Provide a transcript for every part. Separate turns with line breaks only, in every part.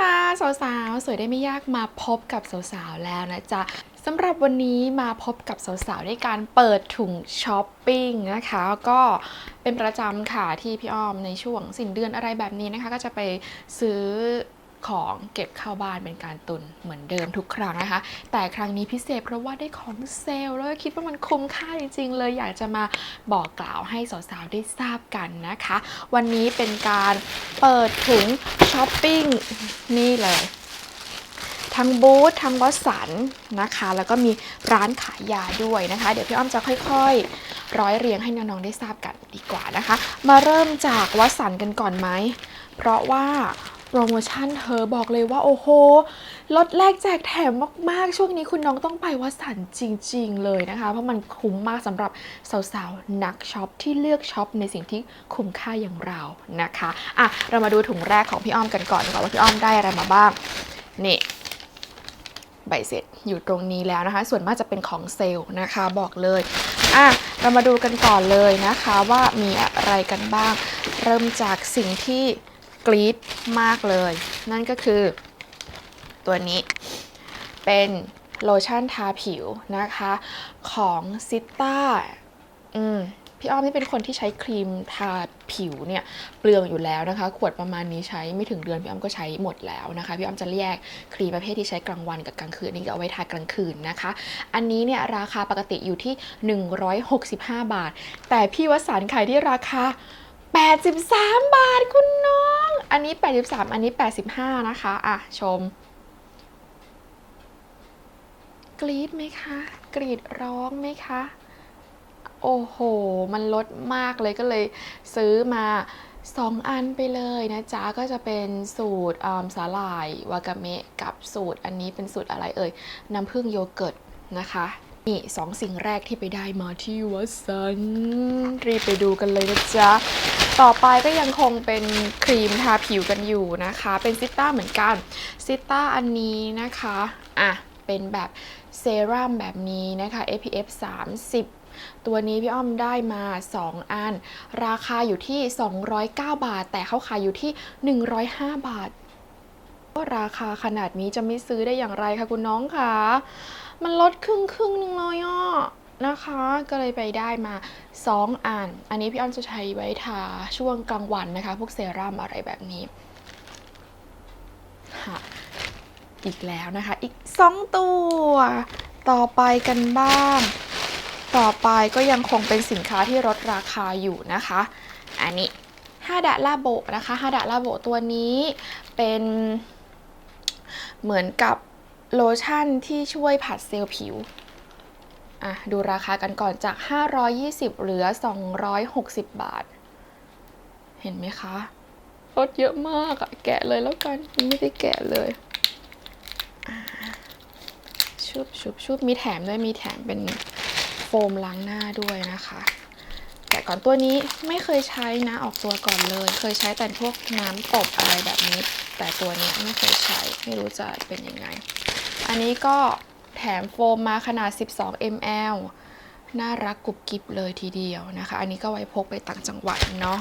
วัสดีค่ะสาวๆสวยได้ไม่ยากมาพบกับสาวๆแล้วนะจ๊ะสำหรับวันนี้มาพบกับสาวๆด้วยการเปิดถุงช้อปปิ้งนะคะก็เป็นประจำค่ะที่พี่อ้อมในช่วงสิ้นเดือนอะไรแบบนี้นะคะ ก็จะไปซื้อ ของเก็บเข้าบ้านเป็นการตุนเหมือนเดิมทุกครั้งนะคะ แต่ครั้งนี้พิเศษเพราะว่าได้ของเซลแล้วก็คิดว่ามันคุ้มค่าจริง ๆ เลยอยากจะมาบอกกล่าวให้สาวๆได้ทราบกันนะคะ วันนี้เป็นการเปิดถุงช้อปปิ้งนี่เลยทั้งบูธทั้งวัสันนะคะ แล้วก็มีร้านขายยาด้วยนะคะ เดี๋ยวพี่อ้อมจะค่อยๆ ร้อยเรียงให้น้องๆได้ทราบกันดีกว่านะคะ มาเริ่มจากวัสันกันก่อนไหม เพราะว่า โปรโมชั่นเธอบอกเลยว่าโอ้โหลดแลกแจกแถมมาก ๆ ช่วงนี้คุณน้องต้องไปวัสันจริง ๆ เลยนะคะ เพราะมันคุ้มมากสำหรับสาวๆ นักช็อปที่เลือกช็อปในสิ่งที่คุ้มค่าอย่างเรานะคะอะเรามาดูถุงแรกของพี่อ้อมกันก่อนดีกว่าว่าพี่อ้อมได้อะไรมาบ้าง นี่ใบเสร็จอยู่ตรงนี้แล้วนะคะ ส่วนมากจะเป็นของเซลล์นะคะบอกเลยอะเรามาดูกันก่อนเลยนะคะว่ามีอะไรกันบ้าง เริ่มจากสิ่งที่ กรี๊ดมากเลย นั่นก็คือตัวนี้เป็นโลชั่นทาผิวนะคะของซิต้าอืมพี่อ้อมนี่เป็นคนที่ใช้ครีมทาผิวเนี่ยเปลืองอยู่แล้วนะคะ ขวดประมาณนี้ใช้ไม่ถึงเดือนพี่อ้อมก็ใช้หมดแล้วนะคะ พี่อ้อมจะแยกครีมประเภทที่ใช้กลางวันกับกลางคืนนี่ก็เอาไว้ทากลางคืนนะคะ อันนี้เนี่ยราคาปกติอยู่ที่ 165 บาท แต่พี่วสันขายที่ราคา 83 บาทคุณน้อง อันนี้ 83 อันนี้ 85 นะคะ อะ ชม กรีดไหมคะ กรีดร้องไหมคะ โอ้โห มันลดมากเลยก็เลยซื้อมา2อันไปเลยนะจ๊ะ ก็จะเป็นสูตรสาหร่ายวากาเมะกับสูตรอันนี้เป็นสูตรอะไรเอ่ย น้ำผึ้งโยเกิร์ตนะคะนี่สองสิ่งแรกที่ไปได้มาที่วัดสันรีบไปดูกันเลยนะจ๊ะ ต่อไปก็ยังคงเป็นครีมทาผิวกันอยู่นะคะ เป็นซิต้าเหมือนกันซิต้าอันนี้นะคะ อะ เป็นแบบเซรั่มแบบนี้นะคะ SPF 30ตัวนี้พี่อ้อมได้มา 2 อัน ราคาอยู่ที่ 209 บาท แต่เขาขายอยู่ที่ 105 บาทก็ราคาขนาดนี้จะไม่ซื้อได้อย่างไรคะคุณน้องคะ มันลดครึ่งครึ่งนึงเลยอะ นะคะ ก็เลยไปได้มา 2 อัน อันนี้พี่อ้อมจะใช้ไว้ทาช่วงกลางวันนะคะ พวกเซรั่มอะไรแบบนี้ค่ะอีกแล้วนะคะ อีก 2 ตัว ต่อไปกันบ้าง ต่อไปก็ยังคงเป็นสินค้าที่ลดราคาอยู่นะคะ อันนี้ฮาดะลาโบนะคะฮาดะลาโบตัวนี้เป็นเหมือนกับโลชั่นที่ช่วยผัดเซลล์ผิว อะดูราคากันก่อนจาก 520 เหลือ 260 บาท เห็นไหมคะลดเยอะมากอะแกะเลยแล้วกัน ไม่ได้แกะเลยชุบชุบชุบมีแถมด้วยมีแถมเป็นโฟมล้างหน้าด้วยนะคะแต่ก่อนตัวนี้ไม่เคยใช้นะออกตัวก่อนเลย เคยใช้แต่พวกน้ำตบอะไรแบบนี้ แต่ตัวนี้ไม่เคยใช้ไม่รู้จะเป็นยังไง อันนี้ก็ แถมโฟมมาขนาด 12 ml น่ารักกรุบกริบเลยทีเดียวนะคะ อันนี้ก็ไว้พกไปต่างจังหวัดเนาะ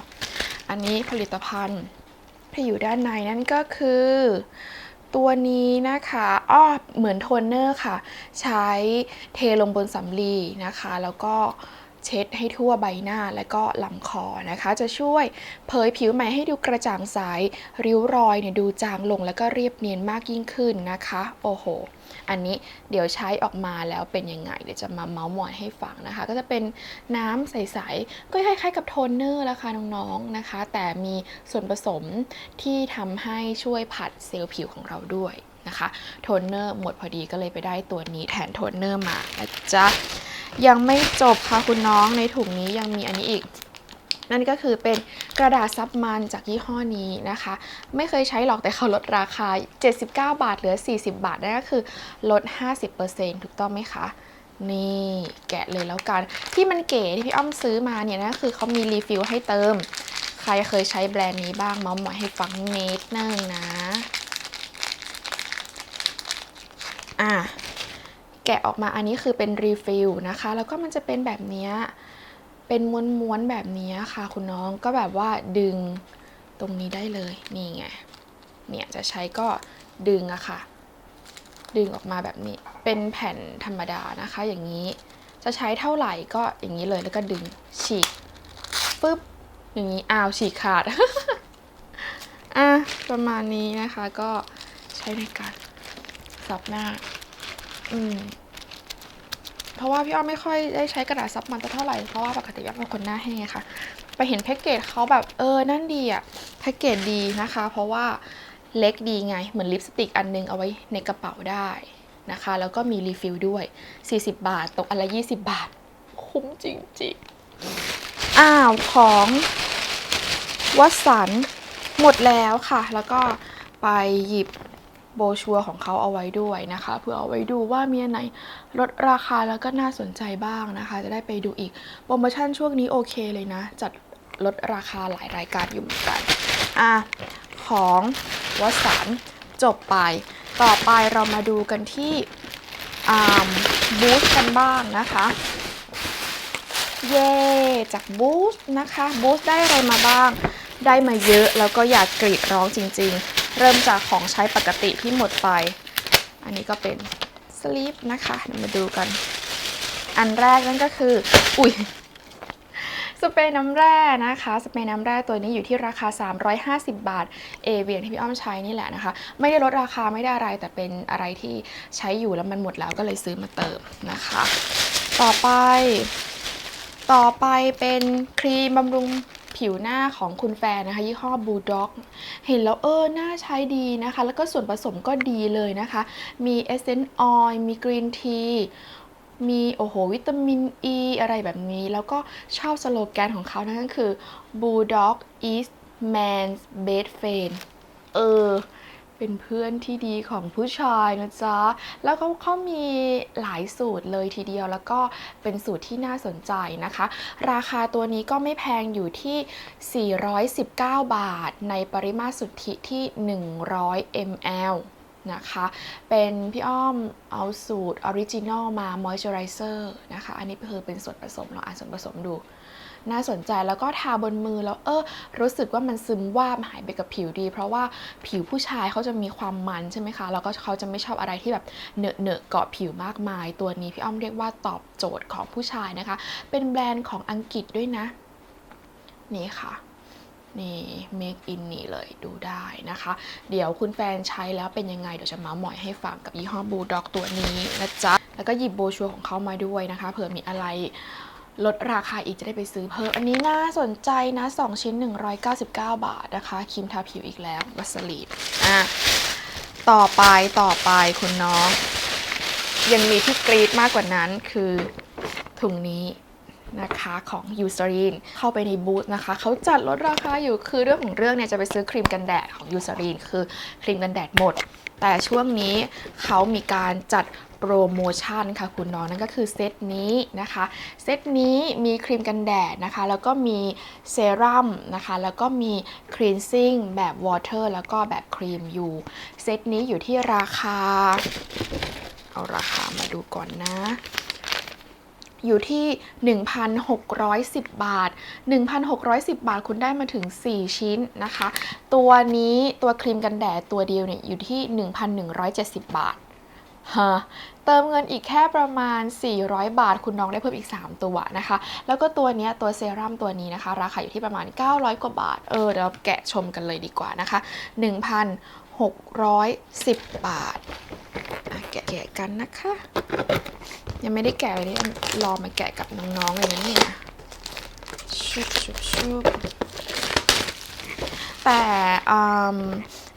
อันนี้ผลิตภัณฑ์ที่อยู่ด้านในนั่นก็คือ ตัวนี้นะคะอ้อเหมือนโทนเนอร์ค่ะ ใช้เทลงบนสำลีนะคะ แล้วก็ เช็ดให้ทั่วใบหน้าและก็ลำคอนะคะ จะช่วยเผยผิวใหม่ให้ดูกระจ่างใสริ้วรอยเนี่ยดูจางลงแล้วก็เรียบเนียนมากยิ่งขึ้นนะคะ โอ้โห อันนี้เดี๋ยวใช้ออกมาแล้วเป็นยังไง เดี๋ยวจะมาเมาส์มอยให้ฟังนะคะ ก็จะเป็นน้ำใสๆก็คล้ายๆกับโทนเนอร์ละค่ะน้องๆนะคะ แต่มีส่วนผสมที่ทำให้ช่วยผัดเซลล์ผิวของเราด้วยนะคะโทนเนอร์หมดพอดีก็เลยไปได้ตัวนี้แทนโทนเนอร์มานะจ๊ะ ยังไม่จบค่ะคุณน้องในถุงนี้ยังมีอันนี้อีก นั่นก็คือเป็นกระดาษซับมันจากยี่ห้อนี้นะคะ ไม่เคยใช้หรอกแต่เขาลดราคา 79 บาทเหลือ 40 บาทนั่นก็คือลด 50%ถูกต้องไหมคะนี่แกะเลยแล้วกัน ที่มันเก๋ที่พี่อ้อมซื้อมาเนี่ยนะคือเขามีรีฟิลให้เติม ใครเคยใช้แบรนด์นี้บ้างมาส์มอยให้ฟังนิดนึงนะ อะ แกะออกมาอันนี้คือเป็นรีฟิลนะคะ แล้วก็มันจะเป็นแบบนี้เป็นม้วนๆแบบนี้ค่ะ คุณน้องก็แบบว่าดึงตรงนี้ได้เลยนี่ไงเนี่ยจะใช้ก็ดึงอะค่ะ ดึงออกมาแบบนี้ เป็นแผ่นธรรมดานะคะ อย่างนี้จะใช้เท่าไหร่ก็อย่างนี้เลยแล้วก็ดึงฉีกปุ๊บอย่างนี้อ้าวฉีกขาดอะประมาณนี้นะคะก็ใช้ในการซับหน้า อืม เพราะว่าพี่อ้อมไม่ค่อยได้ใช้กระดาษซับมันเท่าไหร่ เพราะว่าปกติพี่อ้อมเป็นคนหน้าแห้งค่ะ ไปเห็นแพ็กเกจเขาแบบเออ นั่นดีอะแพ็กเกจดีนะคะ เพราะว่าเล็กดีไง เหมือนลิปสติกอันนึงเอาไว้ในกระเป๋าได้นะคะ แล้วก็มีรีฟิลด้วย 40 บาท ตกอันละ 20 บาท คุ้มจริงๆ อ้าวของวัสันหมดแล้วค่ะ แล้วก็ไปหยิบ โบชัวของเขาเอาไว้ด้วยนะคะ เพื่อเอาไว้ดูว่ามีอันไหนลดราคาแล้วก็น่าสนใจบ้างนะคะ จะได้ไปดูอีกโปรโมชั่นช่วงนี้โอเคเลยนะ จัดลดราคาหลายรายการอยู่เหมือนกันอะของวสันจบไป ต่อไปเรามาดูกันที่บูธกันบ้างนะคะเย่จากบูสนะคะบูสได้อะไรมาบ้าง ได้มาเยอะแล้วก็อยากกรีดร้องจริง ๆ เริ่มจากของใช้ปกติที่หมดไป อันนี้ก็เป็นสลีปนะคะเดี๋ยวมาดูกัน อันแรกนั่นก็คือ อุ้ยสเปรย์น้ำแร่นะคะ สเปรย์น้ำแร่ตัวนี้อยู่ที่ราคา 350 บาท เอเวียนที่พี่อ้อมใช้นี่แหละนะคะ ไม่ได้ลดราคาไม่ได้อะไร แต่เป็นอะไรที่ใช้อยู่แล้วมันหมดแล้วก็เลยซื้อมาเติมนะคะ ต่อไป ต่อไปเป็นครีมบำรุง ผิวหน้าของคุณแฟนนะคะยี่ห้อ Bulldog เห็นแล้วเออน่าใช้ดีนะคะ แล้วก็ส่วนผสมก็ดีเลยนะคะ มีเอเซนต์ออยล์มีกรีนทีมีโอ้โหวิตามินอ e ีอะไรแบบนี้ แล้วก็ชอบสโลแกนของเขานั่นก็คือ Bulldog is man's best friend เออ เป็นเพื่อนที่ดีของผู้ชายนะจ๊ะ แล้วก็เขามีหลายสูตรเลยทีเดียว แล้วก็เป็นสูตรที่น่าสนใจนะคะ ราคาตัวนี้ก็ไม่แพงอยู่ที่ 419 บาท ในปริมาตรสุทธิที่ 100 ml นะคะ เป็นพี่อ้อมเอาสูตรออริจินอลมา moisturizer นะคะ อันนี้คือเป็นส่วนผสมลองอ่านส่วนผสมดู น่าสนใจแล้วก็ทาบนมือแล้วเออรู้สึกว่ามันซึมวาบหายไปกับผิวดี เพราะว่าผิวผู้ชายเขาจะมีความมันใช่ไหมคะ แล้วก็เขาจะไม่ชอบอะไรที่แบบเหนอะเหนอะเกาะผิวมากมาย ตัวนี้พี่อ้อมเรียกว่าตอบโจทย์ของผู้ชายนะคะ เป็นแบรนด์ของอังกฤษด้วยนะ นี่ค่ะนี่ make in นี่เลยดูได้นะคะ เดี๋ยวคุณแฟนใช้แล้วเป็นยังไง เดี๋ยวจะมาส์มอยให้ฟังกับยี่ห้อบูด็อกตัวนี้นะจ๊ะ แล้วก็หยิบโบชัวร์ของเขามาด้วยนะคะ เผื่อมีอะไร ลดราคาอีกจะได้ไปซื้อเพิ่ม อันนี้น่าสนใจนะ 2 ชิ้น 199 บาทนะคะครีมทาผิวอีกแล้ววัสลีนอะต่อไปต่อไปคุณน้อง ยังมีที่กรีดมากกว่านั้นคือถุงนี้นะคะของ u s e r i n เข้าไปในบูธนะคะ เขาจัดลดราคาอยู่คือเรื่องของเรื่องเนี่ยจะไปซื้อครีมกันแดดของ u s e r i n คือครีมกันแดดหมด แต่ช่วงนี้เขามีการจัดโปรโมชั่นค่ะคุณน้องนั่นก็คือเซตนี้นะคะ เซตนี้มีครีมกันแดดนะคะ แล้วก็มีเซรั่มนะคะ แล้วก็มีครีนซิ่งแบบวอเตอร์แล้วก็แบบครีมอยู่เซตนี้อยู่ที่ราคา เอาราคามาดูก่อนนะ อยู่ที่ 1,610 บาท 1,610 บาทคุณได้มาถึง 4 ชิ้นนะคะ ตัวนี้ตัวครีมกันแดดตัวเดียวเนี่ยอยู่ที่ 1,170 บาทฮะเติมเงินอีกแค่ประมาณ 400 บาท คุณน้องได้เพิ่มอีก 3 ตัวนะคะ แล้วก็ตัวนี้ตัวเซรั่มตัวนี้นะคะ ราคาอยู่ที่ประมาณ 900 กว่าบาท เออเดี๋ยวแกะชมกันเลยดีกว่านะคะ 1,610 บาทอะแกะแกะกันนะคะ ยังไม่ได้แกะเลยนี่รอมาแกะกับน้องๆเลยนะเนี่ยชุบชุบชุบแต่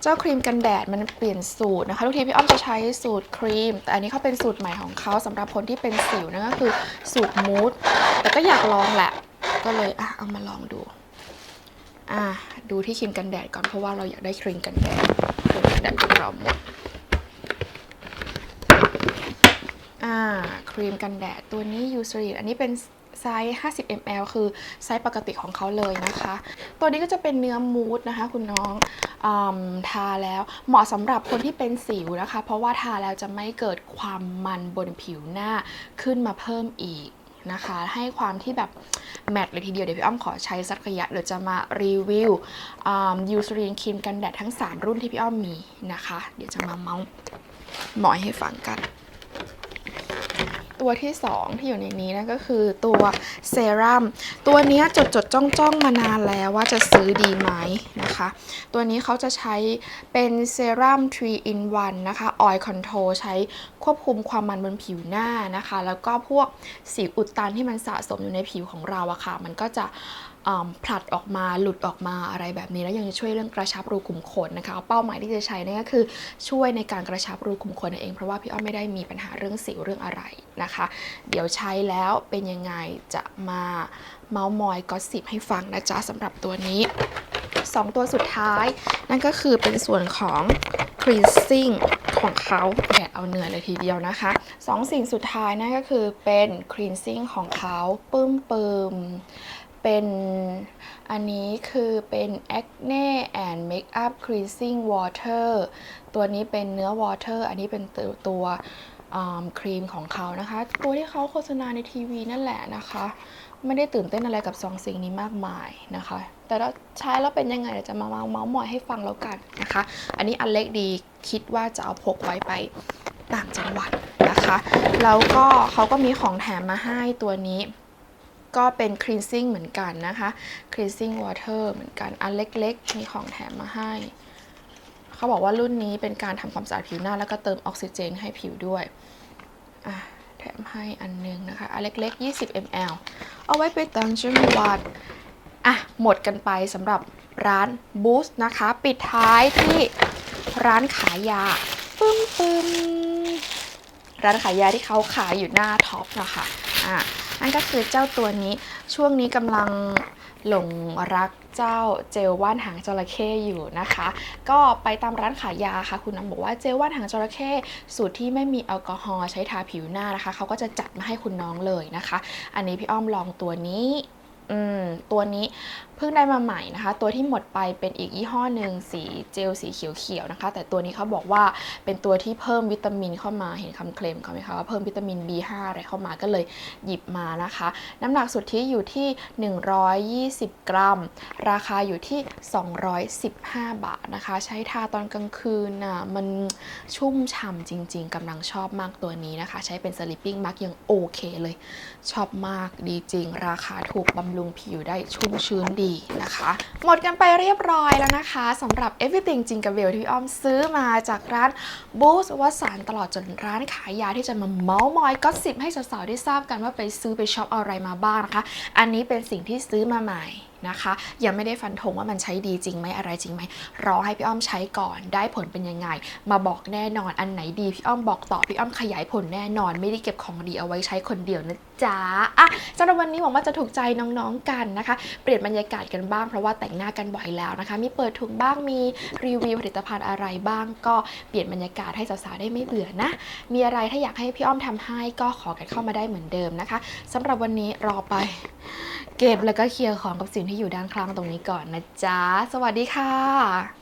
เจ้าครีมกันแดดมันเปลี่ยนสูตรนะคะทุกทีพี่อ้อมจะใช้สูตรครีม แต่อันนี้เขาเป็นสูตรใหม่ของเขาสำหรับคนที่เป็นสิวนั่นก็คือสูตรมูสแต่ก็อยากลองแหละ ก็เลยอะเอามาลองดูอะดูที่ครีมกันแดดก่อนเพราะว่าเราอยากได้ครีมกันแดดครีมกันแดดของเราหมด อ่าครีมกันแดดตัวนี้ยูสรีอันนี้เป็นไซส์ 50 ml คือไซส์ปกติของเขาเลยนะคะ ตัวนี้ก็จะเป็นเนื้อมูสนะคะ คุณน้องอทาแล้วเหมาะสำหรับคนที่เป็นสิวนะคะ เพราะว่าทาแล้วจะไม่เกิดความมันบนผิวหน้าขึ้นมาเพิ่มอีกนะคะ ให้ความที่แบบแมทเลยทีเดียว เดี๋ยวพี่อ้อมขอใช้สักระยะเดี๋ยวจะมารีวิวยูสรีนครีมกันแดดทั้ง 3 รุ่นที่พี่อ้อมมีนะคะ เดี๋ยวจะมาเมาส์หมอยให้ฟังกัน ตัวที่ 2 ที่อยู่ในนี้นะก็คือตัวเซรั่มตัวนี้จดจดจ้องจ้องมานานแล้วว่าจะซื้อดีไหมนะคะ ตัวนี้เขาจะใช้เป็นเซรั่ม3 in 1นะคะออยล์คอนโทรใช้ควบคุมความมันบนผิวหน้านะคะ แล้วก็พวกสิวอุดตันที่มันสะสมอยู่ในผิวของเราอะค่ะ มันก็จะ ผลัดออกมาหลุดออกมาอะไรแบบนี้ แล้วยังจะช่วยเรื่องกระชับรูขุมขนนะคะเป้าหมายที่จะใช้นั่นก็คือช่วยในการกระชับรูขุมขนนั่นเองเพราะว่าพี่อ้อมไม่ได้มีปัญหาเรื่องสิวเรื่องอะไรนะคะ เดี๋ยวใช้แล้วเป็นยังไงจะมาเมาส์มอยก็สิบให้ฟังนะจ๊ะสำหรับตัวนี้ 2 ตัวสุดท้าย นั่นก็คือเป็นส่วนของ cleansing ของเขาแดดเอาเหนื่อยเลยทีเดียวนะคะสองสิ่งสุดท้ายนั่นก็คือเป็น cleansing ของเขาปึ้มเปิม เป็นอันนี้คือเป็น acne and makeup cleansing water ตัวนี้เป็นเนื้อ water อันนี้เป็นตัวตวครีมของเขานะคะ ตัวที่เขาโฆษณาในทีวีนั่นแหละนะคะ ไม่ได้ตื่นเต้นอะไรกับสองสิ่งนี้มากมายนะคะ แต่เราใช้แล้วเป็นยังไงเดี๋ยวจะมาเมาเมาส์มอยให้ฟังแล้วกันนะคะ อันนี้อันเล็กดีคิดว่าจะเอาพกไว้ไปต่างจังหวัดนะคะ แล้วก็เขาก็มีของแถมมาให้ตัวนี้ ก็เป็น cleansing เหมือนกันนะคะ cleansing water เหมือนกัน อันเล็กๆ มีของแถมมาให้ เขาบอกว่ารุ่นนี้เป็นการทำความสะอาดผิวหน้า แล้วก็เติมออกซิเจนให้ผิวด้วย แถมให้อันนึงนะคะ อันเล็กๆ 20 ml เอาไว้ไปต่างจังหวัดอะ หมดกันไปสำหรับร้าน Boost นะคะ ปิดท้ายที่ร้านขายยาปึ้มปึ้มร้านขายยาที่เขาขายอยู่หน้าท็อปนะคะอะ นั่นก็คือเจ้าตัวนี้ช่วงนี้กำลังหลงรักเจ้าเจลว่านหางจระเข้อยู่นะคะ ก็ไปตามร้านขายยาค่ะ คุณน้ำบอกว่าเจลว่านหางจระเข้สูตรที่ไม่มีแอลกอฮอล์ใช้ทาผิวหน้านะคะเขาก็จะจัดมาให้คุณน้องเลยนะคะ อันนี้พี่อ้อมลองตัวนี้อืมตัวนี้ พิ่งได้มาใหม่นะคะ ตัวที่หมดไปเป็นอีกยี่ห้อหนึ่งสีเจลสีเขียวๆนะคะ แต่ตัวนี้เขาบอกว่าเป็นตัวที่เพิ่มวิตามินเข้ามาเห็นคำเคลมเขาไหมคะว่าเพิ่มวิตามิน B5 อะไรเข้ามาก็เลยหยิบมานะคะ น้ำหนักสุทธิอยู่ที่ 120 กรัม ราคาอยู่ที่ 215 บาทนะคะ ใช้ทาตอนกลางคืนน่ะมันชุ่มฉ่ำจริง ๆกำลังชอบมากตัวนี้นะคะ ใช้เป็น sleeping mask ยังโอเคเลย ชอบมากดีจริง ราคาถูกบำรุงผิวได้ชุ่มชื้นดีนะคะ หมดกันไปเรียบร้อยแล้วนะคะสำหรับ everything จริงกับเวลที่อ้อมซื้อมาจากร้าน Boost วสานตลอดจนร้านขายยาที่จะมาเมาส์มอยก็สิบให้สาวๆได้ทราบกันว่าไปซื้อไปช็อปอะไรมาบ้างนะคะ อันนี้เป็นสิ่งที่ซื้อมาใหม่นะคะยังไม่ได้ฟันธงว่ามันใช้ดีจริงไหมอะไรจริงไหมรอให้พี่อ้อมใช้ก่อนได้ผลเป็นยังไง มาบอกแน่นอนอันไหนดีพี่อ้อมบอกต่อพี่อ้อมขยายผลแน่นอน ไม่ได้เก็บของดีเอาไว้ใช้คนเดียวนะ จ๊ะอะสำหรับวันนี้หวังว่าจะถูกใจน้องๆกันนะคะ เปลี่ยนบรรยากาศกันบ้างเพราะว่าแต่งหน้ากันบ่อยแล้วนะคะ มีเปิดถุงบ้างมีรีวิวผลิตภัณฑ์อะไรบ้าง ก็เปลี่ยนบรรยากาศให้สาวๆได้ไม่เบื่อนะ มีอะไรถ้าอยากให้พี่อ้อมทำให้ก็ขอกันเข้ามาได้เหมือนเดิมนะคะสำหรับวันนี้รอไป เก็บแล้วก็เคลียร์ของกับสิ่งที่อยู่ด้านข้างตรงนี้ก่อนนะจ๊ะสวัสดีค่ะ